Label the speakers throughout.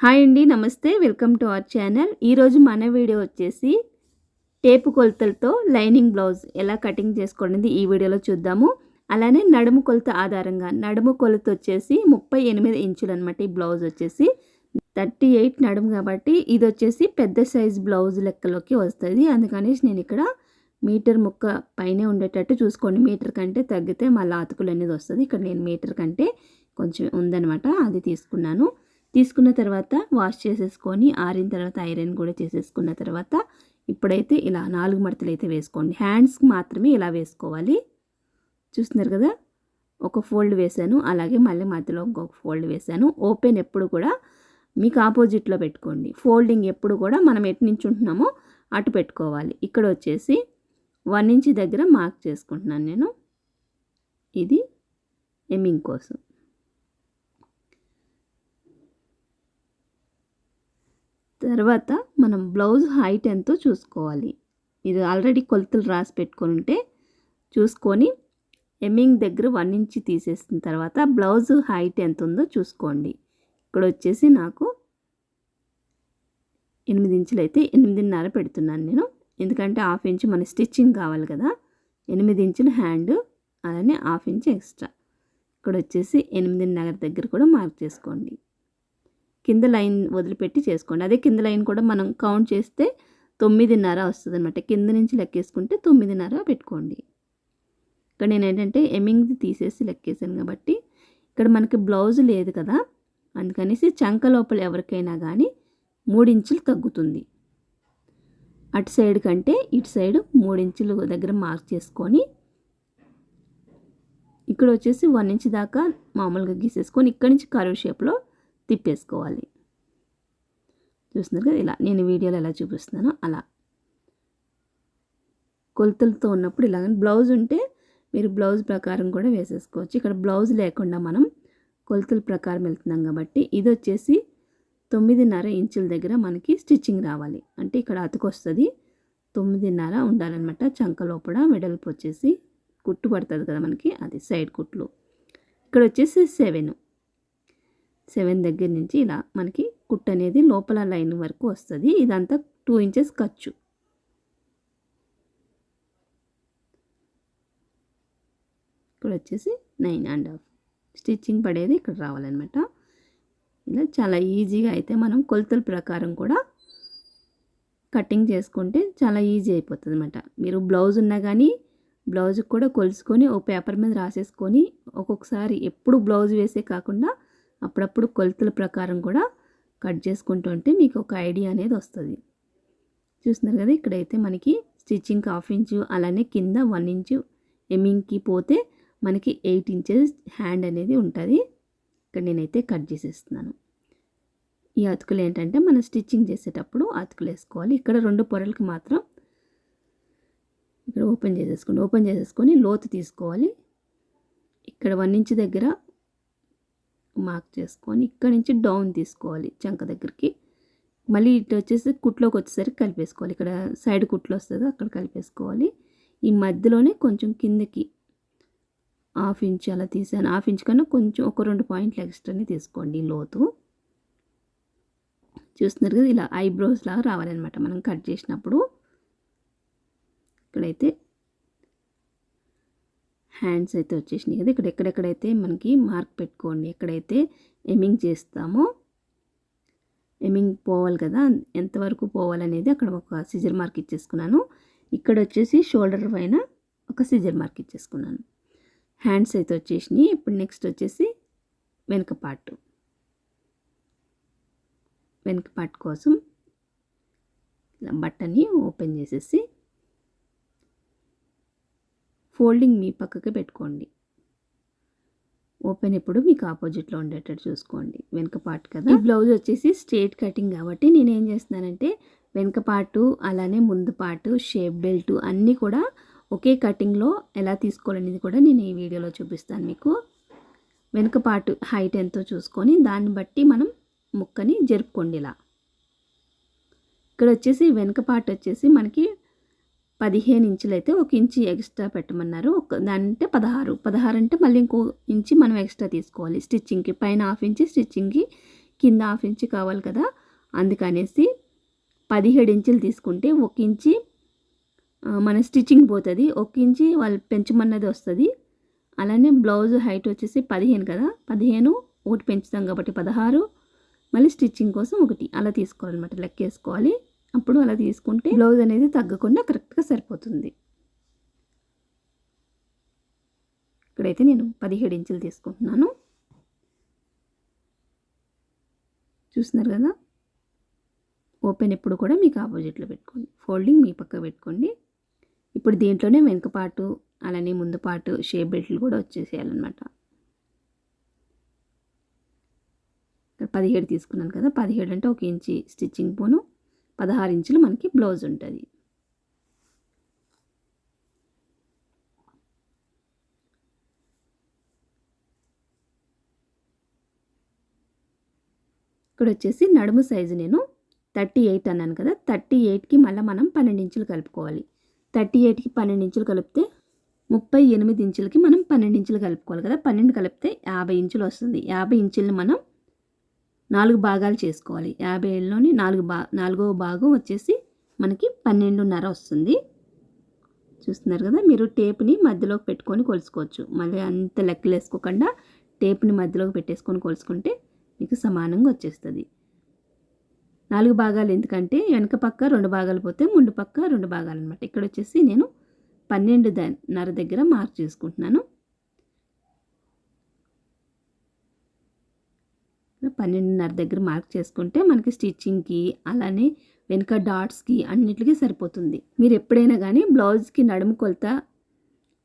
Speaker 1: Hi అండి నమస్తే. Welcome to our channel. ఈరోజు మన వీడియో వచ్చేసి టేపు కొలతలతో లైనింగ్ బ్లౌజ్ ఎలా కటింగ్ చేసుకోండి ఈ వీడియోలో చూద్దాము. అలానే నడుము కొలత ఆధారంగా నడుము కొలత వచ్చేసి ముప్పై ఎనిమిది ఇంచులు అనమాట ఈ బ్లౌజ్ వచ్చేసి. థర్టీ ఎయిట్ నడుము కాబట్టి ఇది వచ్చేసి పెద్ద సైజ్ బ్లౌజ్ లెక్కలోకి వస్తుంది. అందుకనేసి నేను ఇక్కడ మీటర్ ముక్క పైనే ఉండేటట్టు చూసుకోండి. మీటర్ కంటే తగ్గితే మళ్ళీ అతుకులు అనేది వస్తుంది. ఇక్కడ నేను మీటర్ కంటే కొంచెం ఉందనమాట అది తీసుకున్నాను. తీసుకున్న తర్వాత వాష్ చేసేసుకొని ఆరిన తర్వాత ఐరన్ కూడా చేసేసుకున్న తర్వాత ఇప్పుడైతే ఇలా నాలుగు మడతలు అయితే వేసుకోండి. హ్యాండ్స్కి మాత్రమే ఇలా వేసుకోవాలి. చూస్తున్నారు కదా? ఒక ఫోల్డ్ వేసాను అలాగే మళ్ళీ మధ్యలో ఇంకొక ఫోల్డ్ వేసాను ఓపెన్ ఎప్పుడు కూడా మీకు ఆపోజిట్లో పెట్టుకోండి. ఫోల్డింగ్ ఎప్పుడు కూడా మనం ఎటు నుంచి ఉంటున్నామో అటు పెట్టుకోవాలి. ఇక్కడ వచ్చేసి వన్ ఇంచ్ దగ్గర మార్క్ చేసుకుంటున్నాను నేను. ఇది ఎమ్మింగ్ కోసం. తర్వాత మనం బ్లౌజ్ హైట్ ఎంతో చూసుకోవాలి. ఇది ఆల్రెడీ కొలతలు రాసి పెట్టుకొని ఉంటే చూసుకొని ఎమ్మింగ్ దగ్గర వన్ ఇంచ్ తీసేసిన తర్వాత బ్లౌజ్ హైట్ ఎంత ఉందో చూసుకోండి. ఇక్కడ వచ్చేసి నాకు ఎనిమిది ఇంచులు అయితే ఎనిమిదిన్నర పెడుతున్నాను నేను. ఎందుకంటే హాఫ్ ఇంచ్ మన స్టిచ్చింగ్ కావాలి కదా. ఎనిమిది ఇంచులు హ్యాండ్ అలానే హాఫ్ ఇంచ్ ఎక్స్ట్రా. ఇక్కడ వచ్చేసి ఎనిమిదిన్నర దగ్గర కూడా మార్క్ చేసుకోండి. కింద లైన్ వదిలిపెట్టి చేసుకోండి. అదే కింద లైన్ కూడా మనం కౌంట్ చేస్తే తొమ్మిదిన్నర వస్తుంది అనమాట కింద నుంచి లెక్కేసుకుంటే తొమ్మిదిన్నర పెట్టుకోండి. ఇక్కడ నేను ఏంటంటే ఎమింగ్ది తీసేసి లెక్కేసాను కాబట్టి ఇక్కడ మనకి బ్లౌజ్ లేదు కదా. అందుకనేసి చంక లోపల ఎవరికైనా కానీ మూడించులు తగ్గుతుంది. అటు సైడ్ కంటే ఇటు సైడ్ మూడించులు దగ్గర మార్క్ చేసుకొని ఇక్కడ వచ్చేసి వన్ ఇంచ్ దాకా మామూలుగా గీసేసుకొని ఇక్కడ నుంచి కరువు షేప్లో తిప్పేసుకోవాలి. చూస్తున్నారు కదా ఇలా నేను వీడియోలో ఎలా చూపిస్తున్నానో అలా. కొలతలతో ఉన్నప్పుడు ఇలాగ బ్లౌజ్ ఉంటే మీరు బ్లౌజ్ ప్రకారం కూడా వేసేసుకోవచ్చు. ఇక్కడ బ్లౌజ్ లేకుండా మనం కొలతల ప్రకారం వెళ్తున్నాం కాబట్టి ఇది వచ్చేసి తొమ్మిదిన్నర ఇంచుల దగ్గర మనకి స్టిచ్చింగ్ రావాలి. అంటే ఇక్కడ అతుకొస్తుంది తొమ్మిదిన్నర ఉండాలన్నమాట. చంక లోపల వెడల్పు వచ్చేసి కుట్టు పడుతుంది కదా మనకి అది సైడ్ కుట్లు. ఇక్కడ వచ్చేసి సెవెన్. సెవెన్ దగ్గర నుంచి ఇలా మనకి కుట్ అనేది లోపల లైన్ వరకు వస్తుంది. ఇదంతా టూ ఇంచెస్ ఖర్చు. ఇక్కడ వచ్చేసి నైన్ అండ్ హాఫ్ స్టిచ్చింగ్ పడేది ఇక్కడ రావాలన్నమాట. ఇలా చాలా ఈజీగా అయితే మనం కొలతల ప్రకారం కూడా కటింగ్ చేసుకుంటే చాలా ఈజీ అయిపోతుంది అనమాట మీరు బ్లౌజ్ ఉన్నా కానీ బ్లౌజ్ కూడా కొలుసుకొని ఓ పేపర్ మీద రాసేసుకొని ఒక్కొక్కసారి ఎప్పుడు బ్లౌజ్ వేసే కాకుండా అప్పుడప్పుడు కొలతల ప్రకారం కూడా కట్ చేసుకుంటూ ఉంటే మీకు ఒక ఐడియా అనేది వస్తుంది. చూస్తున్నారు కదా ఇక్కడైతే మనకి స్టిచ్చింగ్ హాఫ్ ఇంచు అలానే కింద వన్ ఇంచు ఎమింగ్కి పోతే మనకి ఎయిట్ ఇంచెస్ హ్యాండ్ అనేది ఉంటుంది. ఇక్కడ నేనైతే కట్ చేసేస్తున్నాను. ఈ అతుకులు ఏంటంటే మనం స్టిచ్చింగ్ చేసేటప్పుడు అతుకులు వేసుకోవాలి. ఇక్కడ రెండు పొరలకి మాత్రం ఇక్కడ ఓపెన్ చేసేసుకోండి. ఓపెన్ చేసేసుకొని లోతు తీసుకోవాలి. ఇక్కడ వన్ ఇంచ్ దగ్గర మార్క్ చేసుకొని ఇక్కడ నుంచి డౌన్ తీసుకోవాలి చంక దగ్గరికి. మళ్ళీ ఇటు వచ్చేసి కుట్లోకి వచ్చేసరికి కలిపేసుకోవాలి. ఇక్కడ సైడ్ కుట్లు వస్తుంది అక్కడ కలిపేసుకోవాలి. ఈ మధ్యలోనే కొంచెం కిందకి హాఫ్ ఇంచ్ అలా తీసాను. హాఫ్ ఇంచ్ కన్నా కొంచెం ఒక రెండు పాయింట్లు ఎక్స్ట్రానే తీసుకోండి లోతు. చూస్తున్నారు కదా ఇలా ఐబ్రోస్ లాగా రావాలన్నమాట. మనం కట్ చేసినప్పుడు ఇక్కడైతే హ్యాండ్స్ అయితే వచ్చేసినాయి కదా. ఇక్కడ ఎక్కడెక్కడైతే మనకి మార్క్ పెట్టుకోండి ఎక్కడైతే ఎమింగ్ చేస్తామో ఎమింగ్ పోవాలి కదా. ఎంతవరకు పోవాలనేది అక్కడ ఒక సిజర్ మార్క్ ఇచ్చేసుకున్నాను. ఇక్కడ వచ్చేసి షోల్డర్ పైన ఒక సిజర్ మార్క్ ఇచ్చేసుకున్నాను. హ్యాండ్స్ అయితే వచ్చేసినాయి. ఇప్పుడు నెక్స్ట్ వచ్చేసి వెనుక పార్ట్ వెనుక పార్ట్ కోసం బట్టని ఓపెన్ చేసేసి ఫోల్డింగ్ మీ పక్కకి పెట్టుకోండి. ఓపెన్ ఎప్పుడు మీకు ఆపోజిట్లో ఉండేటట్టు చూసుకోండి. వెనక పార్ట్ కదా? ఈ బ్లౌజ్ వచ్చేసి స్ట్రేట్ కటింగ్ కాబట్టి నేను ఏం చేస్తున్నానంటే వెనక పార్టు అలానే ముందు పార్టు షేప్ బెల్ట్ అన్నీ కూడా ఒకే కటింగ్లో ఎలా తీసుకోవాలనేది కూడా నేను ఈ వీడియోలో చూపిస్తాను మీకు. వెనుక పార్ట్ హైట్ ఎంతో చూసుకొని దాన్ని బట్టి మనం ముక్కని జరుపుకోండి ఇలా. ఇక్కడ వచ్చేసి వెనుక పార్ట్ వచ్చేసి మనకి పదిహేను ఇంచులు అయితే ఒక ఇంచి ఎక్స్ట్రా పెట్టమన్నారు. ఒక దాంటే పదహారు. పదహారు అంటే మళ్ళీ ఇంకో ఇంచి మనం ఎక్స్ట్రా తీసుకోవాలి. స్టిచ్చింగ్కి పైన హాఫ్ ఇంచి స్టిచ్చింగ్కి కింద హాఫ్ ఇంచు కావాలి కదా. అందుకనేసి పదిహేడు ఇంచులు తీసుకుంటే ఒక ఇంచి మన స్టిచ్చింగ్ పోతుంది. ఒక ఇంచి వాళ్ళు పెంచమన్నది వస్తుంది. అలానే బ్లౌజ్ హైట్ వచ్చేసి పదిహేను కదా. పదిహేను ఒకటి పెంచుతాం కాబట్టి పదహారు. మళ్ళీ స్టిచ్చింగ్ కోసం ఒకటి. అలా తీసుకోవాలన్నమాట. లెక్కేసుకోవాలి. అప్పుడు అలా తీసుకుంటే బ్లౌజ్ అనేది తగ్గకుండా కరెక్ట్గా సరిపోతుంది. ఇక్కడైతే నేను పదిహేడు ఇంచులు తీసుకుంటున్నాను. చూస్తున్నారు కదా? ఓపెన్ ఎప్పుడు కూడా మీకు ఆపోజిట్లో పెట్టుకోండి. ఫోల్డింగ్ మీ పక్క పెట్టుకోండి. ఇప్పుడు దీంట్లోనే వెనుక పాటు అలానే ముందు పాటు షేప్ బెల్ట్లు కూడా వచ్చేసేయాలన్నమాట. ఇక్కడ పదిహేడు తీసుకున్నాను కదా? పదిహేడు అంటే ఒక ఇంచి స్టిచ్చింగ్ పోను. పదహారు ఇంచులు మనకి బ్లౌజ్ ఉంటుంది. ఇక్కడ వచ్చేసి నడుము సైజు నేను థర్టీ ఎయిట్ అన్నాను కదా థర్టీ ఎయిట్కి మళ్ళీ మనం పన్నెండు ఇంచులు కలుపుకోవాలి. థర్టీ ఎయిట్కి పన్నెండు ఇంచులు కలిపితే ముప్పై ఎనిమిది ఇంచులకి మనం పన్నెండు ఇంచులు కలుపుకోవాలి కదా పన్నెండు కలిపితే యాభై ఇంచులు వస్తుంది. యాభై ఇంచులను మనం నాలుగు భాగాలు చేసుకోవాలి. యాభై ఏళ్ళలోని నాలుగు భా నాలుగవ భాగం వచ్చేసి మనకి పన్నెండున్నర వస్తుంది. చూస్తున్నారు కదా మీరు టేప్ని మధ్యలోకి పెట్టుకొని కొలుసుకోవచ్చు. మళ్ళీ అంత లెక్కలు వేసుకోకుండా టేప్ని మధ్యలోకి పెట్టేసుకొని కొలుసుకుంటే మీకు సమానంగా వచ్చేస్తుంది. నాలుగు భాగాలు ఎందుకంటే వెనక పక్క రెండు భాగాలు పోతే ముందు పక్క రెండు భాగాలు అనమాట ఇక్కడ వచ్చేసి నేను పన్నెండు ద- నర దగ్గర మార్క్ చేసుకుంటున్నాను. పన్నెండున్నర దగ్గర మార్క్ చేసుకుంటే మనకి స్టిచ్చింగ్కి అలానే వెనుక డాట్స్కి అన్నిటికీ సరిపోతుంది. మీరు ఎప్పుడైనా కానీ బ్లౌజ్కి నడుము కొలత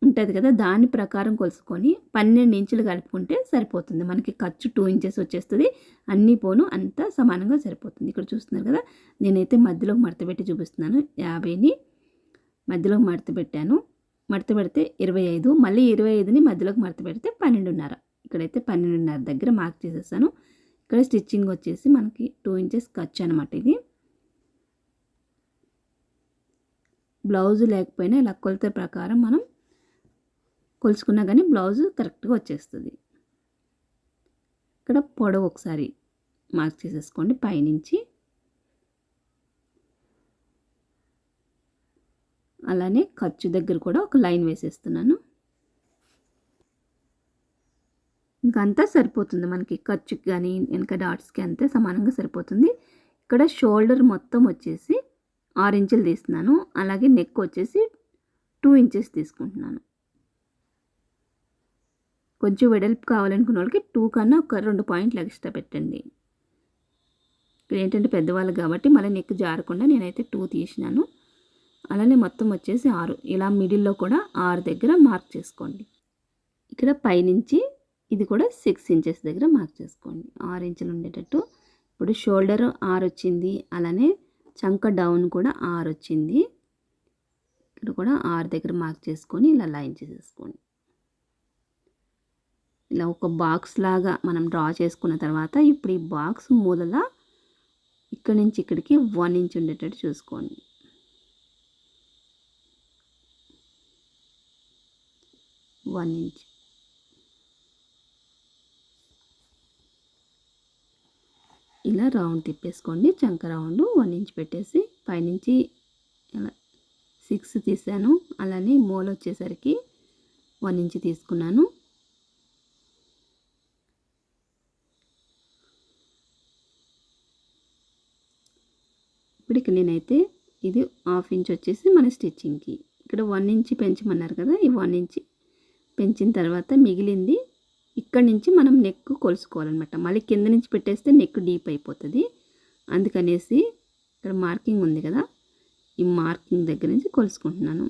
Speaker 1: ఉంటుంది కదా దాని ప్రకారం కొలుసుకొని పన్నెండు ఇంచులు కలుపుకుంటే సరిపోతుంది. మనకి ఖర్చు టూ ఇంచెస్ వచ్చేస్తుంది అన్ని పోను అంతా సమానంగా సరిపోతుంది. ఇక్కడ చూస్తున్నారు కదా నేనైతే మధ్యలో మడత పెట్టి చూపిస్తున్నాను. యాభైని మధ్యలో మడత పెట్టాను. మడత పెడితే ఇరవై ఐదు మళ్ళీ ఇరవై ఐదుని మధ్యలోకి మడత పెడితే పన్నెండున్నర. ఇక్కడైతే పన్నెండున్నర దగ్గర మార్క్ చేసేసాను. ఇక్కడ స్టిచ్చింగ్ వచ్చేసి మనకి టూ ఇంచెస్ ఖర్చు అనమాట ఇది. బ్లౌజ్ లేకపోయినా ఇలా కొలత ప్రకారం మనం కొలుచుకున్నా కానీ బ్లౌజ్ కరెక్ట్గా వచ్చేస్తుంది. ఇక్కడ పొడవు ఒకసారి మార్క్ చేసేసుకోండి పైనుంచి. అలానే ఖర్చు దగ్గర కూడా ఒక లైన్ వేసేస్తున్నాను. ఇంకంతా అంతా సరిపోతుంది మనకి. ఖర్చుకి కానీ వెనక డాట్స్కి అంతే సమానంగా సరిపోతుంది. ఇక్కడ షోల్డర్ మొత్తం వచ్చేసి ఆరు ఇంచులు తీస్తున్నాను. అలాగే నెక్ వచ్చేసి టూ ఇంచెస్ తీసుకుంటున్నాను. కొంచెం వెడల్పు కావాలనుకున్న వాళ్ళకి టూ కన్నా ఒక రెండు పాయింట్లు ఎక్స్ట్రా పెట్టండి. ఇక్కడ ఏంటంటే పెద్దవాళ్ళు కాబట్టి మళ్ళీ నెక్ జారకుండా నేనైతే టూ తీసినాను. అలానే మొత్తం వచ్చేసి ఆరు. ఇలా మిడిల్లో కూడా ఆరు దగ్గర మార్క్ చేసుకోండి. ఇక్కడ పైనుంచి ఇది కూడా సిక్స్ ఇంచెస్ దగ్గర మార్క్ చేసుకోండి. ఆరు ఇంచులు ఉండేటట్టు. ఇప్పుడు షోల్డర్ ఆరు వచ్చింది. అలానే చంక డౌన్ కూడా ఆరు వచ్చింది. ఇక్కడ కూడా ఆరు దగ్గర మార్క్ చేసుకొని ఇలా లైన్ చేసేసుకోండి. ఇలా ఒక బాక్స్ లాగా మనం డ్రా చేసుకున్న తర్వాత ఇప్పుడు ఈ బాక్స్ మూలల ఇక్కడి నుంచి ఇక్కడికి వన్ ఇంచ్ ఉండేటట్టు చూసుకోండి. వన్ ఇంచ్ ఇలా రౌండ్ తిప్పేసుకోండి. చంక రౌండ్ వన్ ఇంచ్ పెట్టేసి పైనుంచి ఇలా సిక్స్ తీసాను. అలానే మూల వచ్చేసరికి వన్ ఇంచ్ తీసుకున్నాను. ఇప్పుడు ఇక్కడ నేనైతే ఇది హాఫ్ ఇంచ్ వచ్చేసి మన స్టిచ్చింగ్కి. ఇక్కడ వన్ ఇంచ్ పెంచమన్నారు కదా ఈ వన్ ఇంచ్ పెంచిన తర్వాత మిగిలింది ఇక్కడ నుంచి మనం నెక్ కొలుసుకోవాలన్నమాట. మళ్ళీ కింద నుంచి పెట్టేస్తే నెక్ డీప్ అయిపోతుంది. అందుకనేసి ఇక్కడ మార్కింగ్ ఉంది కదా ఈ మార్కింగ్ దగ్గర నుంచి కొలుసుకుంటున్నాను.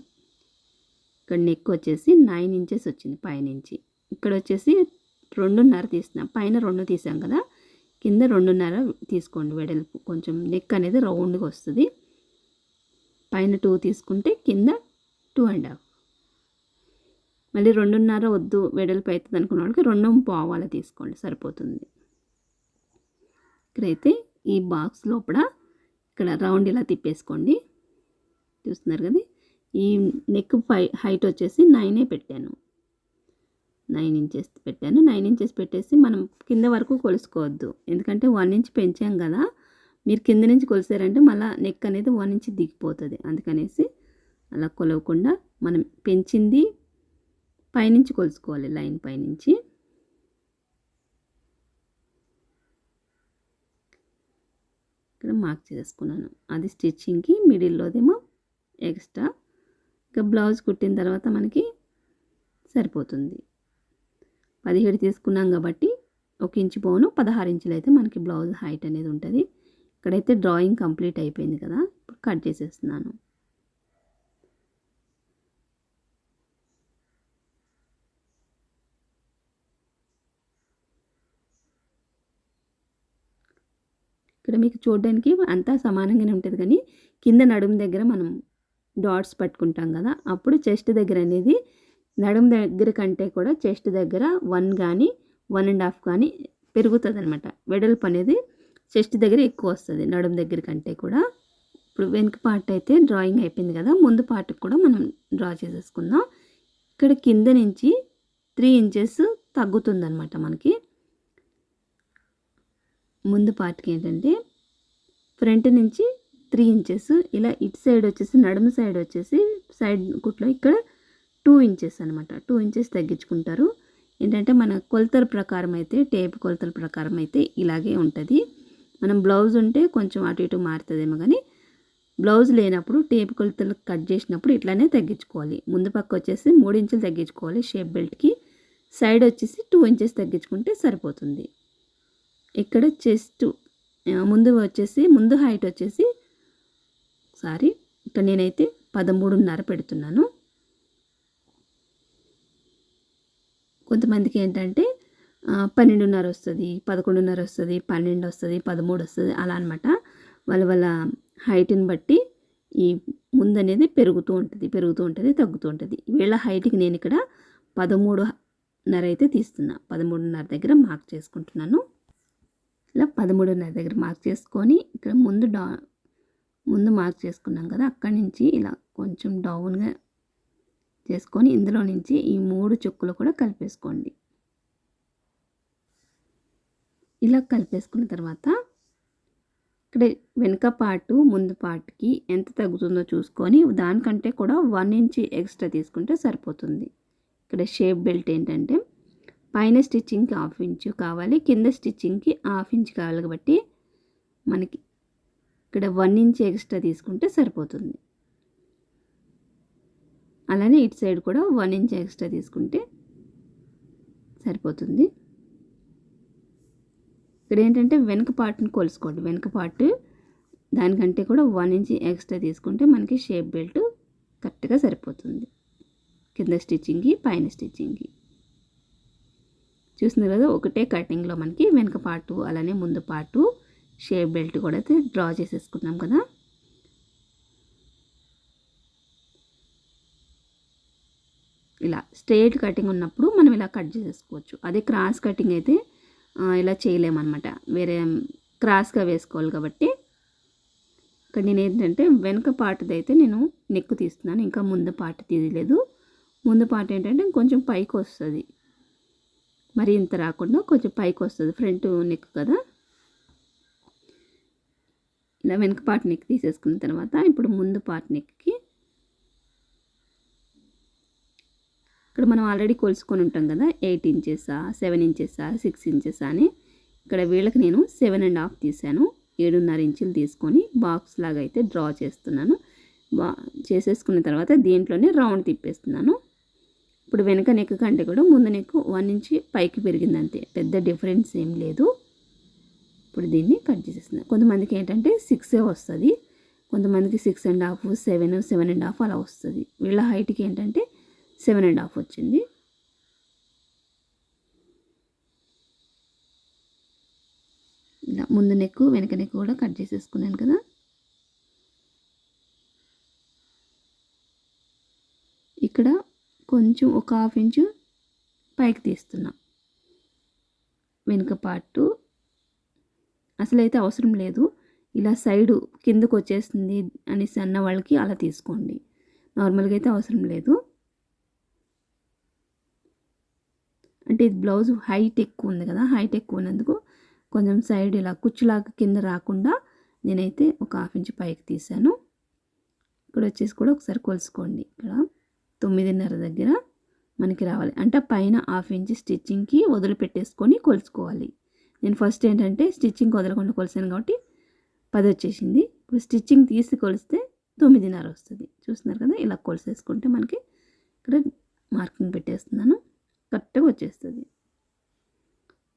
Speaker 1: ఇక్కడ నెక్ వచ్చేసి నైన్ ఇంచెస్ వచ్చింది పైనుంచి ఇక్కడ వచ్చేసి రెండున్నర తీస్తున్నాం. పైన రెండు తీసాం కదా కింద రెండున్నర తీసుకోండి వెడల్పు. కొంచెం నెక్ అనేది రౌండ్గా వస్తుంది. పైన టూ తీసుకుంటే కింద టూ అండ్ హాఫ్ మళ్ళీ రెండున్నర వద్దు వెడల్పు అవుతుంది అనుకున్న వాళ్ళకి రెండు పావాల తీసుకోండి సరిపోతుంది. ఇక్కడైతే ఈ బాక్స్ లోపల ఇక్కడ రౌండ్ ఇలా తిప్పేసుకోండి. చూస్తున్నారు కదా ఈ నెక్ పై హైట్ వచ్చేసి నైనే పెట్టాను. నైన్ ఇంచెస్ పెట్టాను. నైన్ ఇంచెస్ పెట్టేసి మనం కింద వరకు కొలుసుకోవద్దు. ఎందుకంటే వన్ ఇంచ్ పెంచాం కదా మీరు కింద నుంచి కొలిసారంటే మళ్ళీ నెక్ అనేది వన్ ఇంచ్ దిగిపోతుంది. అందుకనేసి అలా కొలవకుండా మనం పెంచింది పైనుంచి కొలుసుకోవాలి లైన్ పైనుంచి. ఇక్కడ మార్క్ చేసుకున్నాను అది స్టిచ్చింగ్కి మిడిల్లోదేమో ఎక్స్ట్రా. ఇంకా బ్లౌజ్ కుట్టిన తర్వాత మనకి సరిపోతుంది. పదిహేడు తీసుకున్నాం కాబట్టి ఒక ఇంచు పోను పదహారు ఇంచులు అయితే మనకి బ్లౌజ్ హైట్ అనేది ఉంటుంది. ఇక్కడైతే డ్రాయింగ్ కంప్లీట్ అయిపోయింది కదా ఇప్పుడు కట్ చేసేస్తున్నాను. ఇక్కడ మీకు చూడడానికి అంతా సమానంగానే ఉంటుంది కానీ కింద నడుము దగ్గర మనం డాట్స్ పట్టుకుంటాం కదా అప్పుడు చెస్ట్ దగ్గర అనేది నడుము దగ్గర కంటే కూడా చెస్ట్ దగ్గర వన్ కానీ వన్ అండ్ హాఫ్ కానీ పెరుగుతుంది అనమాట వెడల్పు అనేది చెస్ట్ దగ్గర ఎక్కువ వస్తుంది నడుము దగ్గర కంటే కూడా. ఇప్పుడు వెనుక పార్ట్ అయితే డ్రాయింగ్ అయిపోయింది కదా ముందు పార్ట్కి కూడా మనం డ్రా చేసేసుకుందాం. ఇక్కడ కింద నుంచి త్రీ ఇంచెస్ తగ్గుతుందనమాట మనకి. ముందు పార్ట్కి ఏంటంటే ఫ్రంట్ నుంచి త్రీ ఇంచెస్ ఇలా ఇటు సైడ్ వచ్చేసి నడుము సైడ్ వచ్చేసి సైడ్ కుట్లో ఇక్కడ టూ ఇంచెస్ అనమాట టూ ఇంచెస్ తగ్గించుకుంటారు. ఏంటంటే మన కొలతల ప్రకారం అయితే టేప్ కొలతల ప్రకారం అయితే ఇలాగే ఉంటుంది. మనం బ్లౌజ్ ఉంటే కొంచెం అటు ఇటు మారుతుందేమో కానీ బ్లౌజ్ లేనప్పుడు టేప్ కొలతలు కట్ చేసినప్పుడు ఇట్లానే తగ్గించుకోవాలి. ముందు పక్క వచ్చేసి మూడు ఇంచులు తగ్గించుకోవాలి షేప్ బెల్ట్కి. సైడ్ వచ్చేసి టూ ఇంచెస్ తగ్గించుకుంటే సరిపోతుంది. ఇక్కడ చెస్ట్ ముందు వచ్చేసి ముందు హైట్ వచ్చేసి సారీ ఇక్కడ నేనైతే పదమూడున్నర పెడుతున్నాను. కొంతమందికి ఏంటంటే పన్నెండున్నర వస్తుంది పదకొండున్నర వస్తుంది పన్నెండు వస్తుంది పదమూడు వస్తుంది అలా అనమాట వాళ్ళ వాళ్ళ హైట్ని బట్టి ఈ ముందు అనేది పెరుగుతూ ఉంటుంది పెరుగుతూ ఉంటుంది తగ్గుతూ ఉంటుంది. వీళ్ళ హైట్కి నేను ఇక్కడ పదమూడున్నర అయితే తీస్తున్నా పదమూడున్నర దగ్గర మార్క్ చేసుకుంటున్నాను. ఇలా పదమూడున్నర దగ్గర మార్క్ చేసుకొని ఇక్కడ ముందు డా ముందు మార్క్ చేసుకున్నాం కదా అక్కడి నుంచి ఇలా కొంచెం డౌన్గా చేసుకొని ఇందులో నుంచి ఈ మూడు చుక్కలు కూడా కలిపేసుకోండి. ఇలా కలిపేసుకున్న తర్వాత ఇక్కడ వెనుక పార్టు ముందు పార్ట్కి ఎంత తగ్గుతుందో చూసుకొని దానికంటే కూడా వన్ ఇంచ్ ఎక్స్ట్రా తీసుకుంటే సరిపోతుంది. ఇక్కడ షేప్ బెల్ట్ ఏంటంటే పైన స్టిచ్చింగ్కి హాఫ్ ఇంచు కావాలి. కింద స్టిచ్చింగ్కి హాఫ్ ఇంచ్ కావాలి కాబట్టి మనకి ఇక్కడ వన్ ఇంచ్ ఎక్స్ట్రా తీసుకుంటే సరిపోతుంది. అలానే ఇటు సైడ్ కూడా వన్ ఇంచ్ ఎక్స్ట్రా తీసుకుంటే సరిపోతుంది. ఇక్కడ ఏంటంటే వెనక పార్ట్ని కొలుసుకోండి వెనక పార్ట్ దానికంటే కూడా వన్ ఇంచ్ ఎక్స్ట్రా తీసుకుంటే మనకి షేప్ బెల్ట్ కరెక్ట్గా సరిపోతుంది. కింద స్టిచ్చింగ్కి పైన స్టిచ్చింగ్కి. చూస్తున్నారు కదా ఒకటే కటింగ్లో మనకి వెనక పాటు అలానే ముందు పాటు షేప్ బెల్ట్ కూడా అయితే డ్రా చేసేసుకున్నాం కదా. ఇలా స్ట్రేట్ కటింగ్ ఉన్నప్పుడు మనం ఇలా కట్ చేసేసుకోవచ్చు. అదే క్రాస్ కటింగ్ అయితే ఇలా చేయలేమన్నమాట. వేరే క్రాస్గా వేసుకోవాలి కాబట్టి. ఇక్కడ నేను ఏంటంటే వెనక పాటది అయితే నేను నెక్ తీస్తున్నాను ఇంకా ముందు పాట తీయలేదు. ముందు పాట ఏంటంటే కొంచెం పైకి వస్తుంది. మరి ఇంత రాకుండా కొంచెం పైకి వస్తుంది ఫ్రంట్ నెక్ కదా. ఇలా వెనక పార్ట్ నెక్ తీసేసుకున్న తర్వాత ఇప్పుడు ముందు పార్ట్ నెక్కి ఇక్కడ మనం ఆల్రెడీ కొలుసుకొని ఉంటాం కదా ఎయిట్ ఇంచెసా సెవెన్ ఇంచెసా సిక్స్ ఇంచెసా అని. ఇక్కడ వీళ్ళకి నేను సెవెన్ అండ్ హాఫ్ తీసాను ఏడున్నర ఇంచులు తీసుకొని బాక్స్ లాగా అయితే డ్రా చేస్తున్నాను. బా చేసేసుకున్న తర్వాత దీంట్లోనే రౌండ్ తిప్పేస్తున్నాను. ఇప్పుడు వెనక నెక్ కంటే కూడా ముందు నెక్ వన్ ఇంచ్ పైకి పెరిగింది అంతే. పెద్ద డిఫరెన్స్ ఏం లేదు. ఇప్పుడు దీన్ని కట్ చేసేస్తున్నాను. కొంతమందికి ఏంటంటే సిక్సే వస్తుంది. కొంతమందికి six and half seven seven and half అలా వస్తుంది. వీళ్ళ హైట్కి ఏంటంటే సెవెన్ అండ్ హాఫ్ వచ్చింది. ఇలా ముందు నెక్ వెనక నెక్ కూడా కట్ చేసేసుకున్నాను కదా. ఇక్కడ కొంచెం ఒక హాఫ్ ఇంచు పైకి తీస్తున్నాం. వెనుక పార్టు అసలైతే అవసరం లేదు. ఇలా సైడు కిందకు వచ్చేస్తుంది అనేసి అన్న వాళ్ళకి అలా తీసుకోండి. నార్మల్గా అయితే అవసరం లేదు. అంటే ఇది బ్లౌజ్ హైట్ ఎక్కువ ఉంది కదా హైట్ ఎక్కువ ఉన్నందుకు కొంచెం సైడ్ ఇలా కుచ్చులాగా కింద రాకుండా నేనైతే ఒక హాఫ్ ఇంచ్ పైకి తీసాను ఇక్కడ వచ్చేసి కూడా ఒకసారి కొలుసుకోండి ఇక్కడ. తొమ్మిదిన్నర దగ్గర మనకి రావాలి. అంటే పైన హాఫ్ ఇంచ్ స్టిచ్చింగ్కి వదిలిపెట్టేసుకొని కొలుసుకోవాలి నేను ఫస్ట్ ఏంటంటే స్టిచ్చింగ్ వదలకుండా కొలిసాను కాబట్టి పది వచ్చేసింది. ఇప్పుడు స్టిచ్చింగ్ తీసి కొలిస్తే తొమ్మిదిన్నర వస్తుంది. చూస్తున్నారు కదా? ఇలా కొలిసేసుకుంటే మనకి ఇక్కడ మార్కింగ్ పెట్టేస్తున్నాను. కరెక్ట్గా వచ్చేస్తుంది.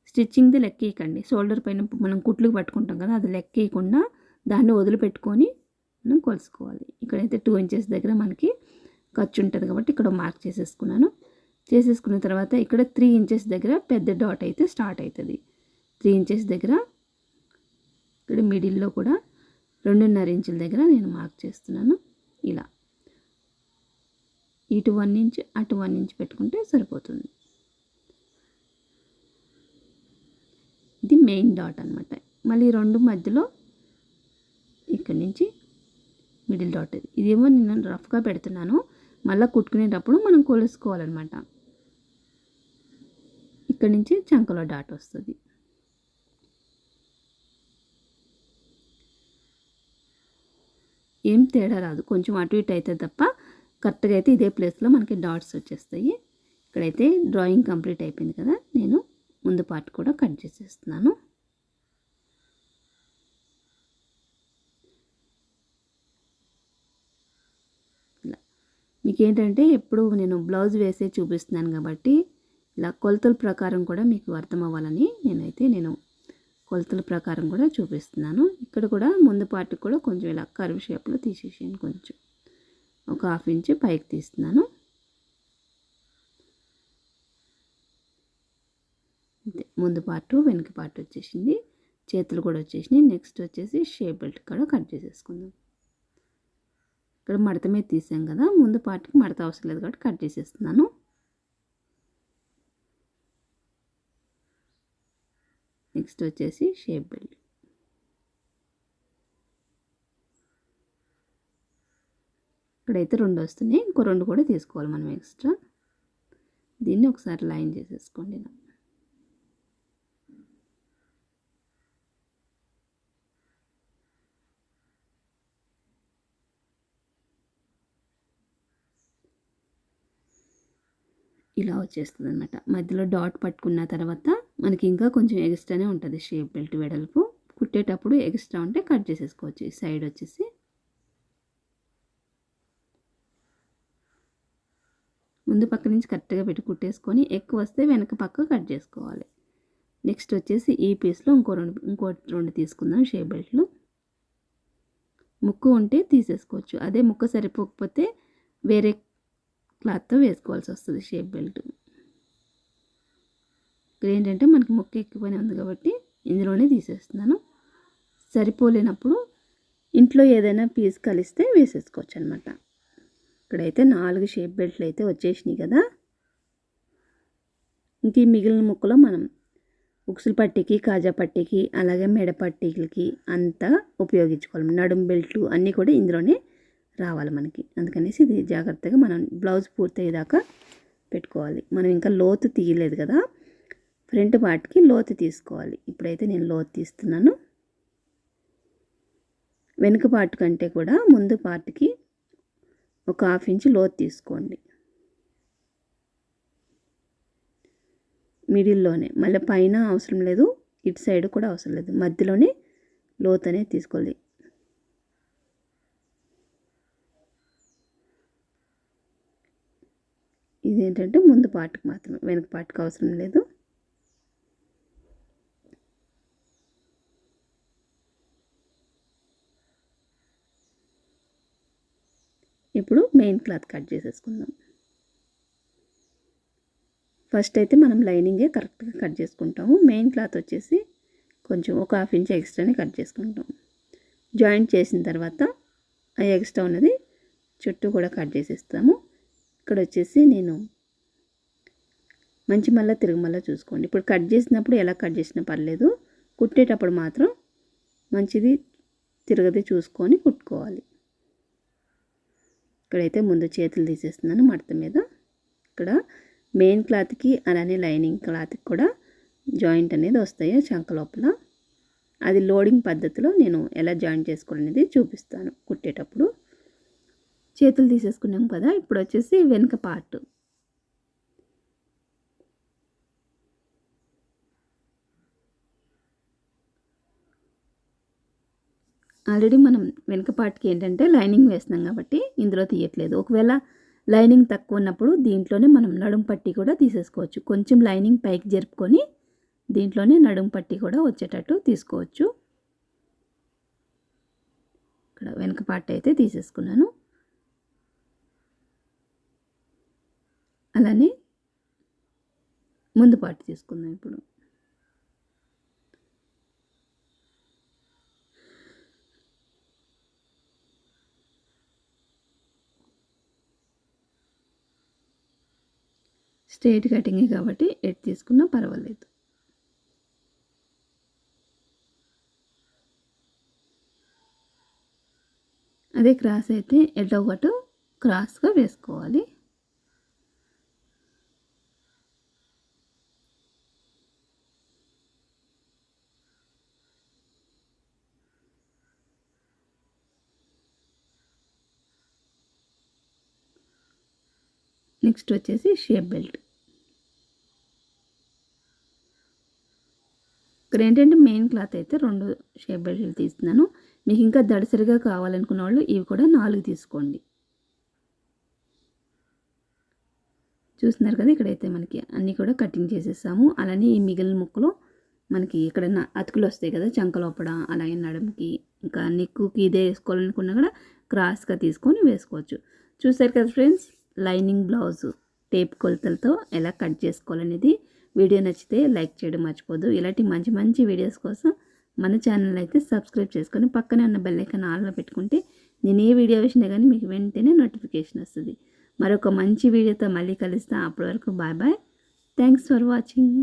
Speaker 1: స్టిచ్చింగ్ది లెక్కేయకండి. షోల్డర్ పైన మనం కుట్లు పట్టుకుంటాం కదా? అది లెక్కేయకుండా దాన్ని వదిలిపెట్టుకొని మనం కొలుసుకోవాలి. ఇక్కడైతే టూ ఇంచెస్ దగ్గర మనకి ఖర్చు ఉంటుంది కాబట్టి ఇక్కడ మార్క్ చేసేసుకున్నాను. చేసేసుకున్న తర్వాత ఇక్కడ త్రీ ఇంచెస్ దగ్గర పెద్ద డాట్ అయితే స్టార్ట్ అవుతుంది త్రీ ఇంచెస్ దగ్గర ఇక్కడ మిడిల్లో కూడా రెండున్నర ఇంచుల దగ్గర నేను మార్క్ చేస్తున్నాను. ఇలా. ఇటు వన్ ఇంచ్ అటు వన్ ఇంచ్ పెట్టుకుంటే సరిపోతుంది. ఇది మెయిన్ డాట్ అనమాట మళ్ళీ రెండు మధ్యలో ఇక్కడి నుంచి మిడిల్ డాట్ ఇది. ఇదేమో నేను రఫ్గా పెడుతున్నాను. మళ్ళీ కుట్టుకునేటప్పుడు మనం కొలుసుకోవాలన్నమాట. ఇక్కడి నుంచి చంకలో డాట్ వస్తుంది. ఏం తేడా రాదు. కొంచెం అటు ఇటు అయితే తప్ప కరెక్ట్గా అయితే ఇదే ప్లేస్లో మనకి డాట్స్ వచ్చేస్తాయి. ఇక్కడైతే డ్రాయింగ్ కంప్లీట్ అయిపోయింది కదా. నేను ముందు పార్ట్ కూడా కట్ చేసేస్తున్నాను. మీకు ఏంటంటే ఎప్పుడు నేను బ్లౌజ్ వేసే చూపిస్తున్నాను కాబట్టి ఇలా కొలతల ప్రకారం కూడా మీకు అర్థం అవ్వాలని నేనైతే నేను కొలతల ప్రకారం కూడా చూపిస్తున్నాను. ఇక్కడ కూడా ముందు పార్ట్ కూడా కొంచెం ఇలా కర్వ్ షేప్లో తీసేసాను కొంచెం. ఒక హాఫ్ ఇంచ్ పైకి తీస్తున్నాను. అంతే ముందు పార్ట్ వెనక పార్ట్ వచ్చేసింది. చేతులు కూడా వచ్చేసినాయి. నెక్స్ట్ వచ్చేసి షేప్ బెల్ట్ కూడా కట్ చేసేసుకుందాం. ఇక్కడ మడత మీద తీసాం కదా ముందు పార్ట్కి మడత అవసరం లేదు కాబట్టి కట్ చేసేస్తున్నాను. నెక్స్ట్ వచ్చేసి షేప్ బెల్ట్ ఇక్కడైతే రెండు వస్తున్నాయి ఇంకో రెండు కూడా తీసుకోవాలి మనం ఎక్స్ట్రా. దీన్ని ఒకసారి లైన్ చేసేసుకోండి నాకు. ఇలా వచ్చేస్తుంది అనమాట మధ్యలో డాట్ పట్టుకున్న తర్వాత మనకి ఇంకా కొంచెం ఎక్స్ట్రానే ఉంటుంది షేప్ బెల్ట్ వెడల్పు. కుట్టేటప్పుడు ఎక్స్ట్రా ఉంటే కట్ చేసేసుకోవచ్చు. ఈ సైడ్ వచ్చేసి. ముందు పక్క నుంచి కరెక్ట్గా పెట్టి కుట్టేసుకొని ఎక్కువ వస్తే వెనక పక్క కట్ చేసుకోవాలి. నెక్స్ట్ వచ్చేసి ఈ పీస్లో ఇంకో రెండు ఇంకో రెండు తీసుకుందాం షేప్ బెల్ట్లు. ముక్కు ఉంటే తీసేసుకోవచ్చు. అదే ముక్క సరిపోకపోతే వేరే క్లాత్తో వేసుకోవాల్సి వస్తుంది షేప్ బెల్ట్ ఇక్కడ ఏంటంటే మనకి ముక్క ఎక్కువనే ఉంది కాబట్టి ఇందులోనే తీసేస్తున్నాను. సరిపోలేనప్పుడు ఇంట్లో ఏదైనా పీస్ కలిస్తే వేసేసుకోవచ్చు అనమాట ఇక్కడైతే నాలుగు షేప్ బెల్ట్లు అయితే వచ్చేసినాయి కదా. ఇంక ఈ మిగిలిన ముక్కలో మనం ఉక్సుల పట్టీకి కాజా పట్టీకి అలాగే మెడ పట్టీలకి అంతా ఉపయోగించుకోవాలి. నడుం బెల్ట్లు అన్నీ కూడా ఇందులోనే రావాలి మనకి. అందుకనేసి ఇది జాగ్రత్తగా మనం బ్లౌజ్ పూర్తయ్యేదాకా పెట్టుకోవాలి. మనం ఇంకా లోతు తీయలేదు కదా. ఫ్రంట్ పార్ట్కి లోతు తీసుకోవాలి. ఇప్పుడైతే నేను లోతు తీస్తున్నాను. వెనుక పార్ట్ కంటే కూడా ముందు పార్ట్కి ఒక హాఫ్ ఇంచ్ లోతు తీసుకోండి. మిడిల్లోనే. మళ్ళీ పైన అవసరం లేదు. ఇటు సైడ్ కూడా అవసరం లేదు. మధ్యలోనే లోతు అనేది తీసుకోవాలి. ఇదేంటంటే ముందు పార్ట్కి మాత్రమే వెనక పార్ట్కి అవసరం లేదు. ఇప్పుడు మెయిన్ క్లాత్ కట్ చేసేసుకుందాం. ఫస్ట్ అయితే మనం లైనింగే కరెక్ట్గా కట్ చేసుకుంటాము. మెయిన్ క్లాత్ వచ్చేసి కొంచెం ఒక హాఫ్ ఇంచ్ ఎక్స్ట్రానే కట్ చేసుకుంటాం. జాయింట్ చేసిన తర్వాత ఆ ఎక్స్ట్రా ఉన్నది చుట్టూ కూడా కట్ చేసేస్తాము. ఇక్కడ వచ్చేసి నేను మంచి మళ్ళీ తిరుగు మళ్ళీ చూసుకోండి. ఇప్పుడు కట్ చేసినప్పుడు ఎలా కట్ చేసినా పర్లేదు. కుట్టేటప్పుడు మాత్రం మంచిది తిరగది చూసుకొని కుట్టుకోవాలి. ఇక్కడైతే ముందు చేతులు తీసేస్తున్నాను మడత మీద. ఇక్కడ మెయిన్ క్లాత్కి అలానే లైనింగ్ క్లాత్కి కూడా జాయింట్ అనేది వస్తాయి చంక లోపల. అది లోడింగ్ పద్ధతిలో నేను ఎలా జాయింట్ చేసుకోవాలనేది చూపిస్తాను కుట్టేటప్పుడు. చేతులు తీసేసుకున్నాం కదా ఇప్పుడు వచ్చేసి వెనుక పార్ట్ ఆల్రెడీ మనం వెనుక పార్ట్కి ఏంటంటే లైనింగ్ వేస్తున్నాం కాబట్టి ఇందులో తీయట్లేదు. ఒకవేళ లైనింగ్ తక్కువ ఉన్నప్పుడు దీంట్లోనే మనం నడుం పట్టి కూడా తీసేసుకోవచ్చు. కొంచెం లైనింగ్ పైకి జరుపుకొని దీంట్లోనే నడుం పట్టి కూడా వచ్చేటట్టు తీసుకోవచ్చు. ఇక్కడ వెనుక పార్ట్ అయితే తీసేసుకున్నాను. అలానే ముందు పాటు తీసుకుందాం ఇప్పుడు. స్ట్రైట్ కటింగే కాబట్టి ఎట్ తీసుకున్నా పర్వాలేదు. అదే క్రాస్ అయితే ఎటో ఒకటి క్రాస్గా వేసుకోవాలి. నెక్స్ట్ వచ్చేసి షేప్ బెల్ట్. ఇక్కడ ఏంటంటే మెయిన్ క్లాత్ అయితే రెండు షేప్ బెల్ట్లు తీస్తున్నాను. మీకు ఇంకా దడసరిగా కావాలనుకున్న వాళ్ళు ఇవి కూడా నాలుగు తీసుకోండి. చూస్తున్నారు కదా ఇక్కడైతే మనకి అన్నీ కూడా కటింగ్ చేసేసాము. అలానే ఈ మిగిలిన ముక్కలు మనకి ఇక్కడ అతుకులు వస్తాయి కదా చంక లోపల అలాగే నడుముకి ఇంకా నెక్కుకి ఇదే వేసుకోవాలనుకున్నా కూడా క్రాస్గా తీసుకొని వేసుకోవచ్చు. చూసారు కదా ఫ్రెండ్స్? లైనింగ్ బ్లౌజ్ టేప్ కొలతలతో ఎలా కట్ చేసుకోవాలనేది వీడియో నచ్చితే లైక్ చేయడం మర్చిపోదు. ఇలాంటి మంచి మంచి వీడియోస్ కోసం మన ఛానల్ అయితే సబ్స్క్రైబ్ చేసుకొని పక్కనే ఉన్న బెల్లైకన్ ఆల్లో ఆన్లో పెట్టుకుంటే నేను ఏ వీడియో వేసినా కానీ మీకు వెంటనే నోటిఫికేషన్ వస్తుంది. మరొక మంచి వీడియోతో మళ్ళీ కలుస్తాను అప్పటి వరకు bye bye. Thanks for watching.